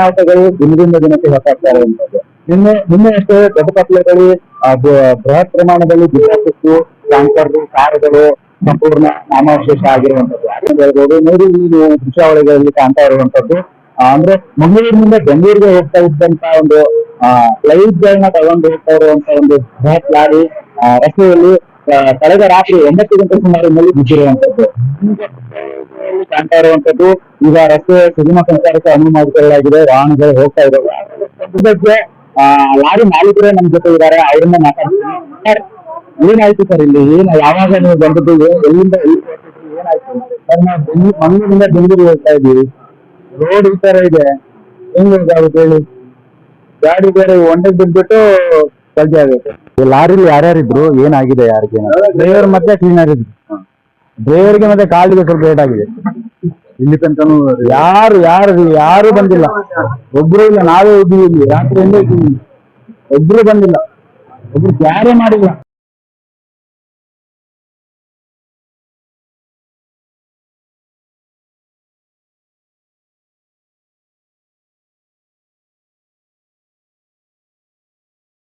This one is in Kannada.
ಆಟಗಳು ದಿನದಿಂದ ದಿನಕ್ಕೆ ಹೊತ್ತಾಗ್ತಾ ಇರುವಂತದ್ದು ನಿನ್ನೆ ನಿನ್ನೆ ಅಷ್ಟೇ ದೊಡ್ಡಪಟ್ಲೆಗಳು ಬೃಹತ್ ಪ್ರಮಾಣದಲ್ಲಿ ಬಿಸಾಕಿತ್ತು ಟ್ಯಾಂಕರ್ ಕಾರುಗಳು ಸಂಪೂರ್ಣ ನಾಮಾವಶೇಷ ಆಗಿರುವಂತದ್ದು ಹೇಳ್ಬೋದು ನೋಡಿ, ಈ ದೃಶ್ಯಾವಳಿಗಳಲ್ಲಿ ಕಾಣ್ತಾ ಇರುವಂತದ್ದು ಅಂದ್ರೆ ಮಂಗಳೂರಿನಿಂದ ಬೆಂಗಳೂರಿಗೆ ಹೋಗ್ತಾ ಇದ್ದಂತ ಒಂದು ಫ್ಲೈಟ್ ಗಳನ್ನ ತಗೊಂಡು ಹೋಗ್ತಾ ಇರುವಂತ ಒಂದು ಬೃಹತ್ ಲಾರಿ ರಸ್ತೆಯಲ್ಲಿ ಕಳೆದ ರಾತ್ರಿ ಒಂಬತ್ತು ಗಂಟೆ ಸುಮಾರಿನಲ್ಲಿ ಬಿದ್ದಿರುವಂತದ್ದು ಕಾಣ್ತಾ ಇರುವಂತದ್ದು ಈಗ ರಸ್ತೆ ಸುಗಮ ಸಂಚಾರಕ್ಕೆ ಅನುವು ಮಾಡಿಕೊಳ್ಳಲಾಗಿದೆ. ವಾಹನಗಳು ಹೋಗ್ತಾ ಇದಾವೆ. ಬಗ್ಗೆ ಲಾರಿ ಮಾಲೀಕರೇ ನಮ್ ಜೊತೆ ಇದ್ದಾರೆ. ಅವರನ್ನ ಮಾತಾಡ್ತೀನಿ. ಏನಾಯ್ತು ಸರ್ ಇಲ್ಲಿ? ಏನ, ಯಾವಾಗ ನೀವು ಬಂದದ್ದು? ಎಲ್ಲಿಂದ? ಏನಾಯ್ತು ಸರ್, ನಾವು ಮಂಗಳೂರಿಂದ ಬೆಂಗಳೂರಿಗೆ ಹೋಗ್ತಾ ಇದೀವಿ ರೋಡ್ ಈ ತರ ಇದೆ. ಹೆಂಗ್ ಹೇಳಿ? ಗಾಡಿ ಬೇರೆ ಬಿದ್ಬಿಟ್ಟು ಕಲ್ಟಿ ಆಗುತ್ತೆ. ಲಾರಿಲಿ ಯಾರ್ಯಾರಿದ್ರು ಏನಾಗಿದೆ ಯಾರಿಗೆ ಡ್ರೈವರ್ ಮತ್ತೆ ಕ್ಲೀನರ್ ಇದ್ರು ಡ್ರೈವರ್ಗೆ ಮತ್ತೆ ಕಾಲಿಗೆ ಸ್ವಲ್ಪ ಲೇಟ್ ಆಗಿದೆ. ಇಲ್ಲಿ ತನಕನೂ ಯಾರು ಯಾರು ಯಾರು ಬಂದಿಲ್ಲ. ಒಬ್ರು ಇಲ್ಲ ನಾವೇ ಇದ್ದೀವಿ ಇಲ್ಲಿ ರಾತ್ರಿಯಿಂದ ಇದ್ದೀವಿ. ಒಬ್ರು ಬಂದಿಲ್ಲ. ಒಬ್ರು ಕ್ಯಾರೇ ಮಾಡಿಲ್ಲ.